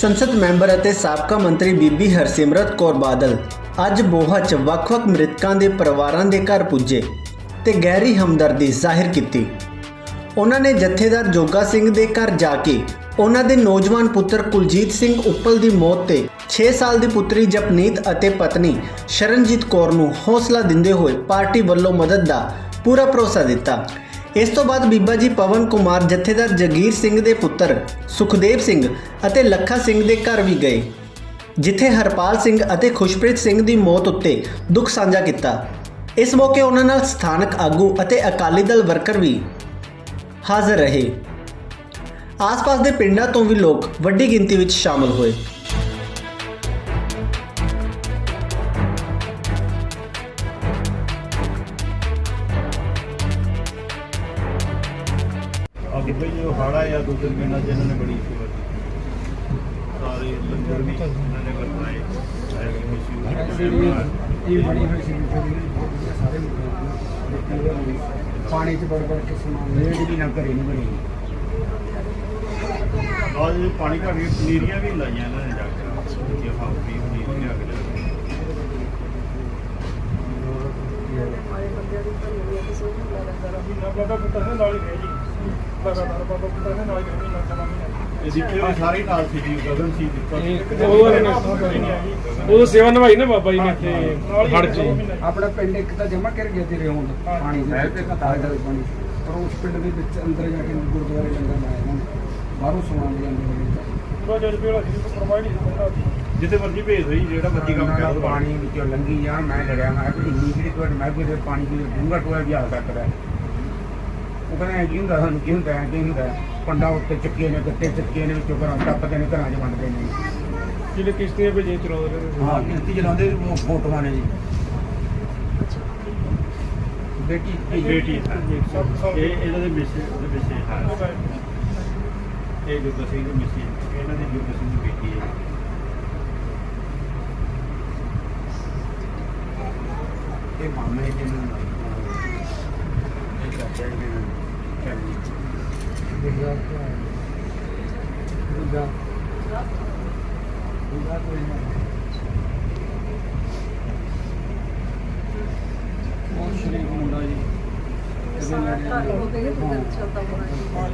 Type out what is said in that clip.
ਸੰਸਦ ਮੈਂਬਰ ਅਤੇ ਸਾਬਕਾ ਮੰਤਰੀ ਬੀਬੀ ਹਰਸਿਮਰਤ ਕੌਰ ਬਾਦਲ ਅੱਜ ਬੋਹਾ 'ਚ ਵੱਖ-ਵੱਖ ਮ੍ਰਿਤਕਾਂ ਦੇ ਪਰਿਵਾਰਾਂ ਦੇ ਘਰ ਪੁੱਜੇ ਤੇ ਗਹਿਰੀ ਹਮਦਰਦੀ ਜ਼ਾਹਿਰ ਕੀਤੀ। ਉਹਨਾਂ ਨੇ ਜਥੇਦਾਰ ਜੋਗਾ ਸਿੰਘ ਦੇ ਘਰ ਜਾ ਕੇ ਉਹਨਾਂ ਦੇ ਨੌਜਵਾਨ ਪੁੱਤਰ ਕੁਲਜੀਤ ਸਿੰਘ ਉੱਪਲ ਦੀ ਮੌਤ ਤੇ 6 ਸਾਲ ਦੀ ਪੁੱਤਰੀ ਜਪਨੀਤ ਅਤੇ ਪਤਨੀ ਸ਼ਰਨਜੀਤ ਕੌਰ ਨੂੰ ਹੌਸਲਾ ਦਿੰਦੇ ਹੋਏ ਪਾਰਟੀ ਵੱਲੋਂ ਮਦਦ ਦਾ ਪੂਰਾ ਭਰੋਸਾ ਦਿੱਤਾ। ਇਸ ਤੋਂ ਬਾਅਦ ਬੀਬਾ ਜੀ ਪਵਨ ਕੁਮਾਰ, ਜਥੇਦਾਰ ਜਗੀਰ ਸਿੰਘ ਦੇ ਪੁੱਤਰ, ਸੁਖਦੇਵ ਸਿੰਘ ਅਤੇ ਲੱਖਾ ਸਿੰਘ ਦੇ ਘਰ ਵੀ ਗਏ, ਜਿੱਥੇ ਹਰਪਾਲ ਸਿੰਘ ਅਤੇ ਖੁਸ਼ਪ੍ਰੀਤ ਸਿੰਘ ਦੀ ਮੌਤ ਉੱਤੇ ਦੁੱਖ ਸਾਂਝਾ ਕੀਤਾ। ਇਸ ਮੌਕੇ ਉਹਨਾਂ ਨਾਲ ਸਥਾਨਕ ਆਗੂ ਅਤੇ ਅਕਾਲੀ ਦਲ ਵਰਕਰ ਵੀ ਹਾਜ਼ਰ ਰਹੇ। ਆਸ-ਪਾਸ ਦੇ ਪਿੰਡਾਂ ਤੋਂ ਵੀ ਲੋਕ ਵੱਡੀ ਗਿਣਤੀ ਵਿੱਚ ਸ਼ਾਮਲ ਹੋਏ। ਅੱਗੇ ਬਈ ਜੋ ਹਾੜਾ ਜਾਂ ਦੋ ਤਿੰਨ 'ਚ ਇਹਨਾਂ ਨੇ ਬੜੀ ਸੇਵਾ ਕੀਤੀ ਸਾਰੇ ਲੰਗਰ ਵੀ ਇਹਨਾਂ ਨੇ ਵਰਤਾਏ ਇਹ ਬੜੀ ਹੋਈ ਸੀ ਸਾਰੇ ਪਾਣੀ ਚ ਬੜ ਬੜ ਕੇ ਸਮਾਨ ਰੇਡ ਵੀ ਨਾ ਕਰੇ ਨਹੀਂ ਬਣੀ ਬਾਅਦ ਵਿੱਚ ਪਾਣੀ ਘੱਟ ਕੇ ਪਨੀਰੀਆਂ ਵੀ ਲਾਈਆਂ ਇਹਨਾਂ ਨੇ ਜਾ ਕੇ। ਜੇ ਹਾਂ ਵੀ ਪਨੀਰੀਆਂ ਅੱਗ ਲੱਗੀ ਬਾਬਾ ਪੁੱਤਰ ਦੇ ਨਾਲ ਹੀ ਗਏ ਜੀ। ਲਗਾਤਾਰ ਬਾਬਾ ਪੁੱਤਰ ਦੇ ਨਾਲ ਹੀ ਗਏ ਮਹੀਨਾ ਸਵਾ ਮਹੀਨਾ ਇਹ ਦਿੱਤੇ ਵੀ ਸਾਰੇ ਨਾਲ ਸੀ ਜੀ ਗਗਨ ਸੀ ਦਿੱਤਾ ਉਹ ਉਹ ਸੇਵਾ ਨਿਭਾਈ ਨਾ ਬਾਬਾ ਜੀ ਨੇ ਤੇ ਹੜ ਚ ਆਪਣਾ ਪਿੰਡ ਇੱਕ ਤਾਂ ਜਮਾ ਕਰ ਗਿਆ ਤੇਰੇ ਹੁਣ ਪਾਣੀ ਦੇ ਤੇ ਕਤਾ ਦਾ ਪਾਣੀ। ਪਰ ਉਸ ਪਿੰਡ ਦੇ ਵਿੱਚ ਅੰਦਰ ਜਾ ਕੇ ਗੁਰਦੁਆਰੇ ਲੰਗਰ ਲਾਇਆ ਉਹਨਾਂ ਨੇ ਬਾਹਰੋਂ ਸਮਾਨ ਲਿਆਂਦੇ ਹੋਏ ਪੂਰਾ ਜਦ ਵੇਲਾ ਸੀ ਪਰਵਾਹ ਨਹੀਂ ਹੁੰਦਾ ਜਿੱਥੇ ਮਰਜ਼ੀ ਭੇਜ ਦੋ ਜੀ ਜਿਹੜਾ ਮਰਜ਼ੀ ਕੰਮ ਕਰ। ਪਾਣੀ ਵਿੱਚੋਂ ਲੰਗੀ ਜਾ ਮੈਂ ਲੜਿਆ ਮੈਂ ਕਿ ਇੰਨੀ ਜਿਹੜੀ ਤੁਹਾਡੀ ਮੈਂ ਕੋਈ ਪਾਣੀ ਦੀ ਡੂੰਘਾ ਟੋਇਆ ਵੀ ਆ ਸਕਦਾ ਐਂ ਕੀ ਹੁੰਦਾ ਸਾਨੂੰ ਕੀ ਹੁੰਦਾ ਐਂ ਕੀ ਹੁੰਦਾ। ਪੰਡਾ ਉੱਤੇ ਚੱਕੇ ਨੇ ਗੱਤੇ ਚੱਕੇ ਨੇ ਵਿੱਚੋਂ ਘਰਾਂ ਟੱਪਦੇ ਨੇ ਘਰਾਂ 'ਚ ਵੰਡਦੇ ਨੇ। ਜਿਹੜੇ ਕਿਸ਼ਤੀਆਂ ਭੇਜੇ ਚਲਾਉਂਦੇ ਰਹੇ ਹਾਂ ਕਿਸ਼ਤੀ ਚਲਾਉਂਦੇ ਉਹ ਫੋਟੋਆਂ ਨੇ ਜੀ। ਬੇਟੀ ਬੇਟੀ ਹੈ। ਇਹ ਇਹਨਾਂ ਦੇ ਮਿਸੇ ਉਹਦੇ ਮਿਸੇ ਹੈ। ਇਹ ਜੋ ਸਿੰਘ ਦੀ ਮਿਸੇ ਇਹਨਾਂ ਦੀ ਜੋ ਸਿੰਘ ਦੀ ਬੇਟੀ ਹੈ। ਇਹ ਮਾਮੇ ਦੇ। ਨੂੰ ਇਹ ਚਾਚਾ ਜੀ ਨੇ ਚੱਲੀ ਦੇਖਿਆ ਦੂਜਾ ਦੂਜਾ ਕੋਈ ਨਾ ਬਹੁਤ ਸ਼ਰੀਫ ਮੁੰਡਾ ਜੀ ਇਹਦੇ ਨਾਲ ਹੀ- ਹਾਂ।